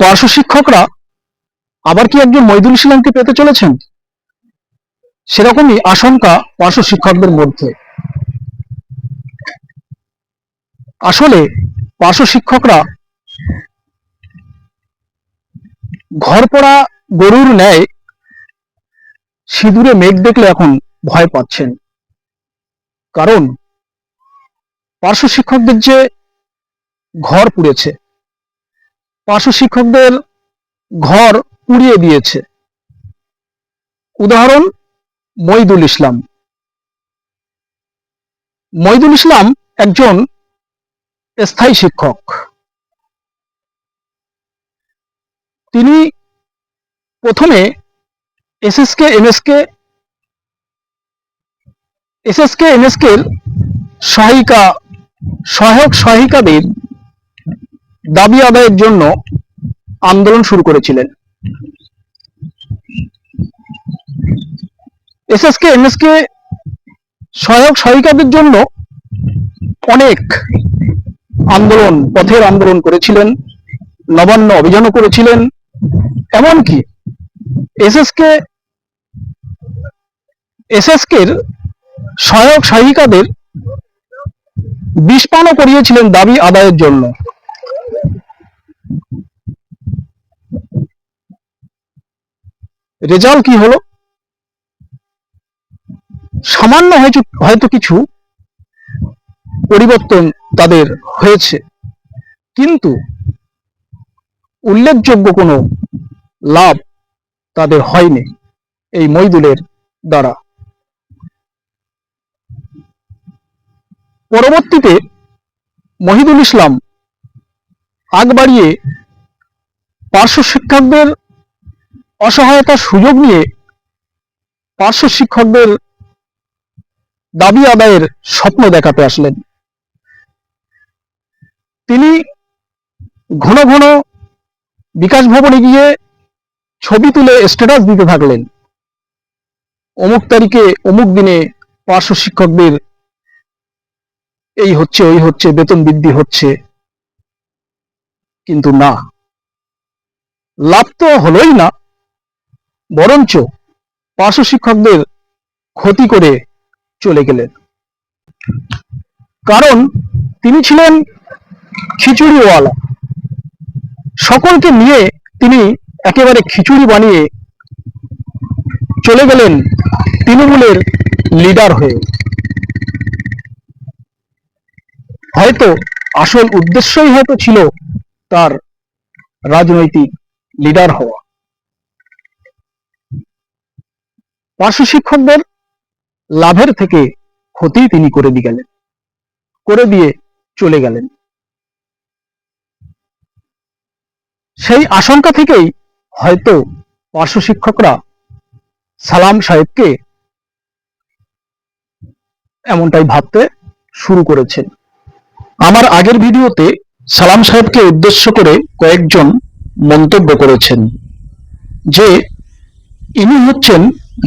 পার্শ্ব শিক্ষকরা আবার কি একজন মইদুল ইসলামকে পেতে চলেছেন? সেরকমই আশঙ্কা পার্শ্ব শিক্ষকদের মধ্যে। আসলে পার্শ্ব শিক্ষকরা ঘর পড়া, গরুর ন্যায় সিঁদুরে মেঘ দেখলে এখন ভয় পাচ্ছেন। কারণ পার্শ্ব শিক্ষকদের যে ঘর পুড়েছে পার্শ্ব শিক্ষকদের ঘর পুড়িয়ে দিয়েছে। উদাহরণ, মইদুল ইসলাম। মইদুল ইসলাম একজন স্থায়ী শিক্ষক। তিনি প্রথমে এসএসকে, এমএসকে এসএসকে এমএসকে সহায়িকা, সহায়ক সহায়িকাদের দাবি আদায়ের জন্য আন্দোলন শুরু করেছিলেন। এসএসকে এমএসকে সহায়ক সহায়িকাদের জন্য অনেক আন্দোলন, পথের আন্দোলন করেছিলেন, নবান্ন অভিযানও করেছিলেন। এমনকি এসএসকে, এসএসকের সহায়ক সহায়িকাদের বিষপানও করিয়েছিলেন দাবি আদায়ের জন্য। রেজাল্ট কি হলো? সামান্য হয়তো কিছু পরিবর্তন তাদের হয়েছে। কিন্তু উল্লেখযোগ্য কোনো লাভ তাদের হয়নি এই মইদুলের দ্বারা। পরবর্তীতে মহিদুল ইসলাম আগ বাড়িয়ে পার্শ্ব শিক্ষকদের অসহায়তার সুযোগ নিয়ে পার্শ্ব শিক্ষকদের দাবি আদায়ের স্বপ্ন দেখাতে আসলেন। তিনি ঘন ঘন বিকাশ ভবনে গিয়ে ছবি তুলে স্ট্যাটাস দিতে থাকলেন। অমুক তারিখে অমুক দিনে পার্শ্ব শিক্ষকদের এই হচ্ছে, ওই হচ্ছে, বেতন বৃদ্ধি হচ্ছে। কিন্তু না, লাভ তো হলোই না। বরঞ্চ পার্শ্ব শিক্ষকদের ক্ষতি করে চলে গেলেন। কারণ তিনি ছিলেন খিচুড়িওয়ালা। সকলকে নিয়ে তিনি একেবারে খিচুড়ি বানিয়ে চলে গেলেন তৃণমূলের লিডার হয়ে। হয়তো আসল উদ্দেশ্যই হয়তো ছিল তার রাজনৈতিক লিডার হওয়া। পার্শ্ব শিক্ষকদের লাভের থেকে ক্ষতি তিনি করে দিয়ে গেলেন, করে দিয়ে চলে গেলেন। সেই আশঙ্কা থেকেই হয়তো পার্শ্ব শিক্ষকরা সালাম সাহেবকে এমনটাই ভাবতে শুরু করেছেন। আমার আগের ভিডিওতে সালাম সাহেবকে উদ্দেশ্য করে কয়েকজন মন্তব্য করেছেন, যে ইনি হচ্ছেন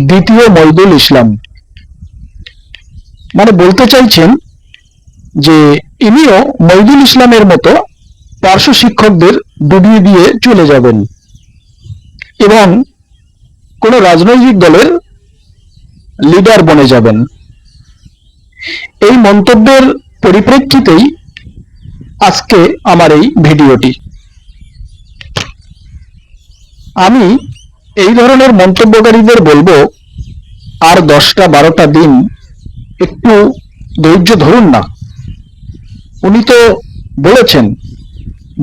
দ্বিতীয় মইদুল ইসলাম। মানে বলতে চাইছেন যে ইনিও মইদুল ইসলামের মতো পার্শ্ব শিক্ষকদের ডুবিয়ে দিয়ে চলে যাবেন এবং কোনো রাজনৈতিক দলের লিডার বনে যাবেন। এই মন্তব্যের পরিপ্রেক্ষিতেই আজকে আমার এই ভিডিওটি। আমি এই ধরনের মন্তব্যকারীদের বলব, আর দশটা বারোটা দিন একটু ধৈর্য ধরুন না। উনি তো বলেছেন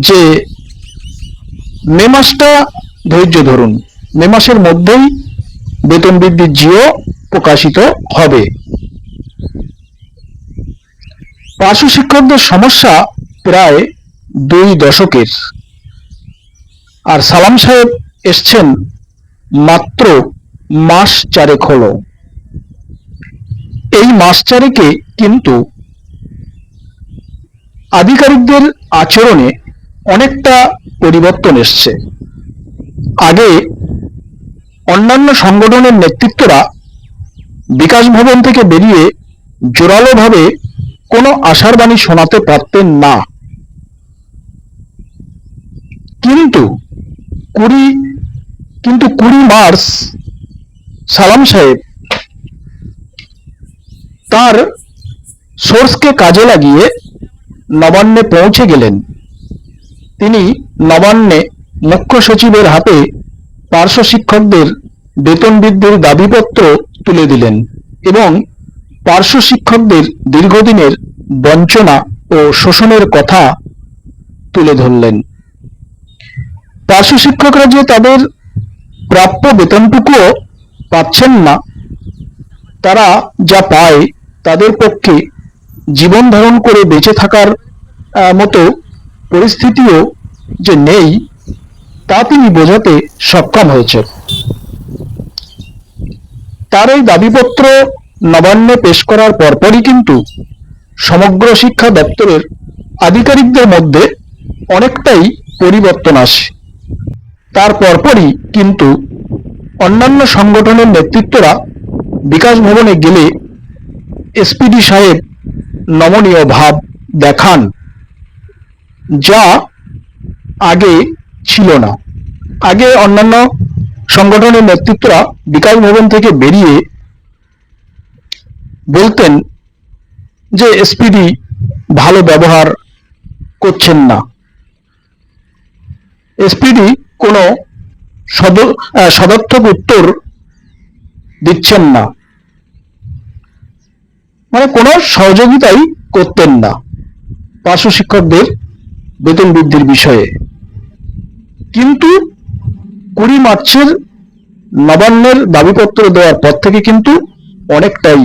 যে মে মাসটা ধৈর্য ধরুন। মে মাসের মধ্যেই বেতন বৃদ্ধির জিও প্রকাশিত হবে। পার্শ্ব শিক্ষকদের সমস্যা প্রায় দুই দশকের। আর সালাম সাহেব এসছেন মাত্র মাস চারেক হলো। এই মাস চারেকে কিন্তু আধিকারিকদের আচরণে অনেকটা পরিবর্তন এসছে। আগে অন্যান্য সংগঠনের নেতৃত্বরা বিকাশ ভবন থেকে বেরিয়ে জোরালোভাবে কোনো আশার বাণী শোনাতে পারতেন না। কিন্তু কুড়ি কিন্তু কুড়ি মার্চ সালাম সাহেব তার সোর্সকে কাজে লাগিয়ে নবান্নে পৌঁছে গেলেন। তিনি নবান্নে মুখ্য সচিবের হাতে পার্শ্ব শিক্ষকদের বেতন বৃদ্ধির দাবিপত্র তুলে দিলেন এবং পার্শ্ব শিক্ষকদের দীর্ঘদিনের বঞ্চনা ও শোষণের কথা তুলে ধরলেন। পার্শ্ব শিক্ষকরা যে তাদের প্রাপ্য বেতনটুকুও পাচ্ছেন না। তারা যা পায় তাদের পক্ষে জীবন ধারণ করে বেঁচে থাকার মতো পরিস্থিতিও যে নেই, তা তিনি বোঝাতে সক্ষম হয়েছে তার এই দাবিপত্র নবান্নে পেশ করার পরপরই কিন্তু সমগ্র শিক্ষা দপ্তরের আধিকারিকদের মধ্যে অনেকটাই পরিবর্তন আসে। তার পরপরই কিন্তু অন্যান্য সংগঠনের নেতৃত্বরা বিকাশ ভবনে গেলে এসপিডি সাহেব নমনীয় ভাব দেখান, যা আগে ছিল না। আগে অন্যান্য সংগঠনের নেতৃত্বরা বিকাশ ভবন থেকে বেরিয়ে বলতেন যে এসপিডি ভালো ব্যবহার করছেন না। এসপিডি কোনো সদর্থক উত্তর দিচ্ছেন না। মানে কোনো সহযোগিতাই করতেন না পার্শ্ব শিক্ষকদের বেতন বৃদ্ধির বিষয়ে। কিন্তু কুড়ি মার্চের নবান্নের দাবিপত্র দেওয়ার পর থেকে কিন্তু অনেকটাই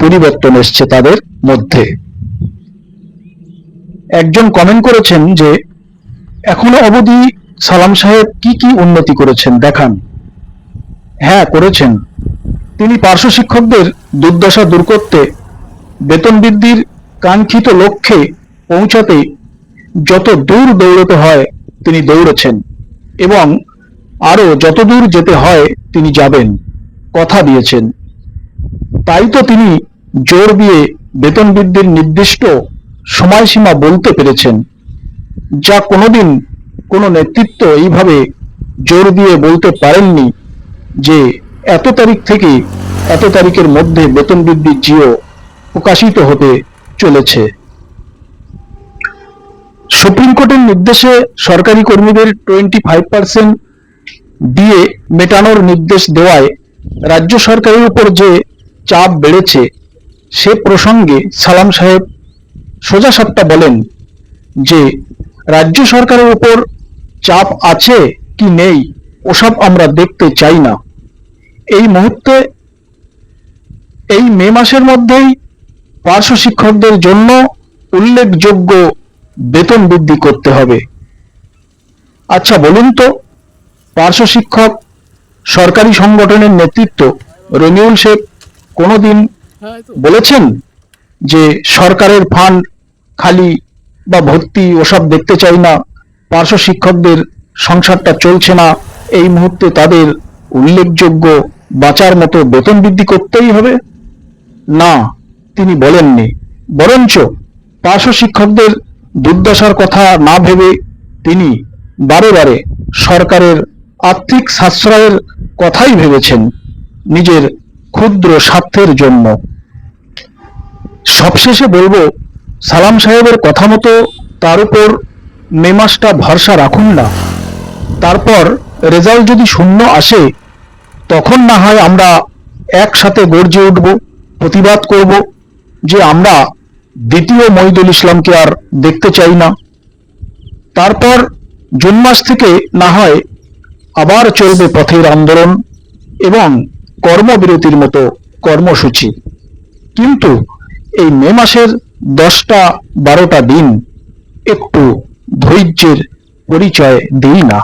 পরিবর্তন এসছে তাদের মধ্যে। একজন কমেন্ট করেছেন যে, এখনও অবধি সালাম সাহেব কি কি উন্নতি করেছেন? দেখান। হ্যাঁ করেছেন। তিনি পার্শ্ব শিক্ষকদের দুর্দশা দূর করতে বেতন বৃদ্ধির কাঙ্ক্ষিত লক্ষ্যে পৌঁছাতে যত দূর দৌড়তে হয়, তিনি দৌড়েছেন এবং আরও যত দূর যেতে হয়, তিনি যাবেন। কথা দিয়েছেন। তাই তো তিনি জোর দিয়ে বেতন বৃদ্ধির নির্দিষ্ট সময়সীমা বলতে পেরেছেন। যা কোনোদিন কোনো নেতৃত্ব এইভাবে জোর দিয়ে বলতে পারেননি যে এত তারিখ থেকে এত তারিখের মধ্যে বেতন বৃদ্ধির জিও প্রকাশিত হতে চলেছে। সুপ্রিম কোর্টের নির্দেশে সরকারি কর্মীদের টোয়েন্টি ফাইভ পার্সেন্ট দিয়ে মেটানোর নির্দেশ দেওয়ায় রাজ্য সরকারের উপর যে চাপ বেড়েছে, সে প্রসঙ্গে সালাম সাহেব সোজা সাপটা বলেন যে, রাজ্য সরকারের উপর চাপ আছে কি নেই, ওসব আমরা দেখতে চাই না। এই মুহূর্তে, এই মে মাসের মধ্যেই পার্শ্ব শিক্ষকদের জন্য উল্লেখযোগ্য বেতন বৃদ্ধি করতে হবে। আচ্ছা বলুন তো, পার্শ্ব শিক্ষক সরকারি সংগঠনের নেতৃত্ব রনিউল শেখ কোনোদিন বলেছেন যে সরকারের ফান্ড খালি বা ভর্তি, ওসব দেখতে চাই না? পার্শ্ব শিক্ষকদের সংসারটা চলছে না। এই মুহূর্তে তাদের উল্লেখযোগ্য বাঁচার মতো বেতন বৃদ্ধি করতেই হবে? না, তিনি বলেননি। বরঞ্চ পার্শ্ব শিক্ষকদের দুর্দশার কথা না ভেবে তিনি বারে বারে সরকারের আর্থিক সাশ্রয়ের কথাই ভেবেছেন নিজের ক্ষুদ্র স্বার্থের জন্য। সবশেষে বলব, সালাম সাহেবের কথা মতো তার উপর মে মাসটা ভরসা রাখুন না। তারপর রেজাল্ট যদি শূন্য আসে, তখন না হয় আমরা একসাথে গর্জে উঠব, প্রতিবাদ করব যে আমরা দ্বিতীয় মহিদুল ইসলামকে আর দেখতে চাই না। তারপর জুন মাস থেকে না হয় আবার চলবে পথের আন্দোলন এবং কর্মবিরতির মতো কর্মসূচি। কিন্তু এই মে মাসের দশটা বারোটা দিন একটু ধৈর্যের পরিচয় দিই না।